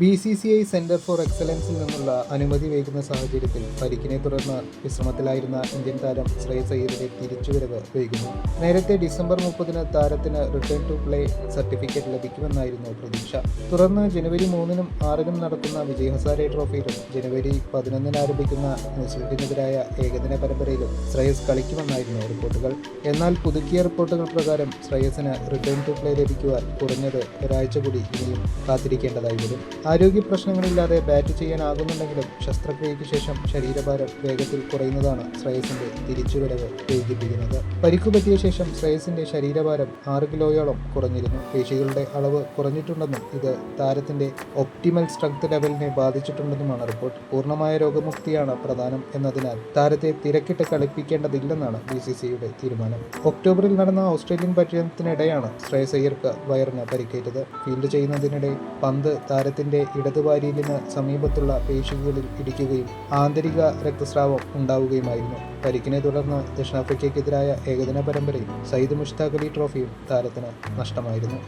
B C C I centre for എക്സലൻസിൽ നിന്നുള്ള അനുമതി വൈകുന്ന സാഹചര്യത്തിൽ പരിക്കിനെ തുടർന്ന് വിശ്രമത്തിലായിരുന്ന ഇന്ത്യൻ താരം ശ്രേയസ് അയ്യരുടെ തിരിച്ചുവരവ് വൈകുന്നു. നേരത്തെ ഡിസംബർ മുപ്പതിന് താരത്തിന് റിട്ടേൺ ടു പ്ലേ സർട്ടിഫിക്കറ്റ് ലഭിക്കുമെന്നായിരുന്നു പ്രതീക്ഷ. തുടർന്ന് ജനുവരി മൂന്നിനും ആറിനും നടക്കുന്ന വിജയ് ഹസാരെ ട്രോഫിയിലും ജനുവരി പതിനൊന്നിന് ആരംഭിക്കുന്ന ന്യൂസിലൻഡിനെതിരായ ഏകദിന പരമ്പരയിലും ശ്രേയസ് കളിക്കുമെന്നായിരുന്നു റിപ്പോർട്ടുകൾ. എന്നാൽ പുതുക്കിയ റിപ്പോർട്ടുകൾ പ്രകാരം ശ്രേയസിന് റിട്ടേൺ ടു പ്ലേ ലഭിക്കുവാൻ കുറഞ്ഞത് ഒരാഴ്ച കൂടി ഇനിയും കാത്തിരിക്കേണ്ടതായി വരും. ആരോഗ്യ പ്രശ്നങ്ങളില്ലാതെ ബാറ്റ് ചെയ്യാനാകുന്നുണ്ടെങ്കിലും ശസ്ത്രക്രിയയ്ക്ക് ശേഷം ശരീരഭാരം വേഗത്തിൽ കുറയുന്നതാണ് ശ്രേയസിന്റെ തിരിച്ചുവരവ് വൈകിപ്പിക്കുന്നത് പരിക്കു പറ്റിയ ശേഷം ശ്രേയസിന്റെ ശരീരഭാരം ആറ് കിലോയോളം കുറഞ്ഞിരുന്നു. പേശികളുടെ അളവ് കുറഞ്ഞിട്ടുണ്ടെന്നും ഇത് താരത്തിന്റെ ഒപ്റ്റിമൽ സ്ട്രെങ്ത് ലെവലിനെ ബാധിച്ചിട്ടുണ്ടെന്നുമാണ് റിപ്പോർട്ട്. പൂർണമായ രോഗമുക്തിയാണ് പ്രധാനം എന്നതിനാൽ താരത്തെ തിരക്കിട്ട് കളിപ്പിക്കേണ്ടതില്ലെന്നാണ് ബി സി സിയുടെ തീരുമാനം. ഒക്ടോബറിൽ നടന്ന ഓസ്ട്രേലിയൻ പര്യടനത്തിനിടെയാണ് ശ്രേയസ് അയ്യർക്ക് വയറിന് പരിക്കേറ്റത്. ഫീൽഡ് ചെയ്യുന്നതിനിടെ പന്ത് താരത്തിന്റെ ഇടതുവാരിയലിന് സമീപത്തുള്ള പേശികളിൽ ഇടിക്കുകയും ആന്തരിക രക്തസ്രാവം ഉണ്ടാവുകയുമായിരുന്നു. പരിക്കിനെ തുടർന്ന് ദക്ഷിണാഫ്രിക്കയ്ക്കെതിരായ ഏകദിന പരമ്പരയിൽ സയ്യിദ് മുഷ്താഖ് അലി ട്രോഫിയും താരത്തിന് നഷ്ടമായിരുന്നു.